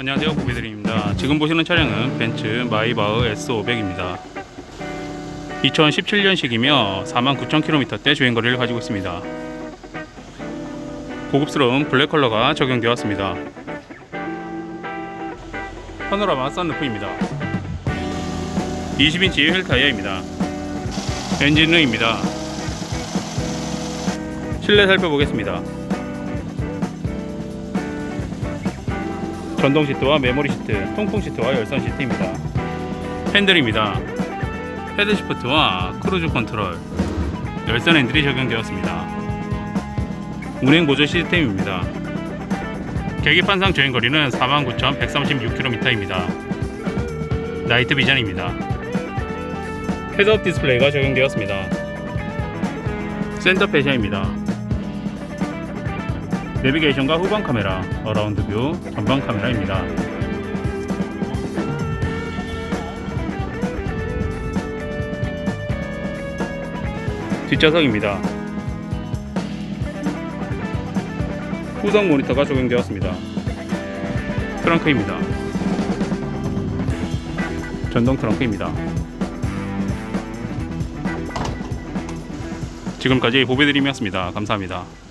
안녕하세요. 고비드림입니다. 지금 보시는 차량은 벤츠 마이바흐 S500입니다. 2017년식이며 49,000km대 주행거리를 가지고 있습니다. 고급스러운 블랙 컬러가 적용되어 왔습니다. 파노라마 썬루프입니다. 20인치 휠 타이어입니다. 엔진룸입니다. 실내 살펴보겠습니다 전동 시트와 메모리 시트, 통풍 시트와 열선 시트입니다. 핸들입니다. 헤드 시프트와 크루즈 컨트롤, 열선 핸들이 적용되었습니다. 운행 보조 시스템입니다. 계기판상 주행 거리는 49,136km입니다. 나이트 비전입니다. 헤드업 디스플레이가 적용되었습니다. 센터 패셔입니다. 내비게이션과 후방 카메라, 어라운드 뷰, 전방 카메라입니다. 뒷좌석입니다. 후성 모니터가 적용되었습니다. 트렁크입니다. 전동 트렁크입니다. 지금까지 보배드림이었습니다. 감사합니다.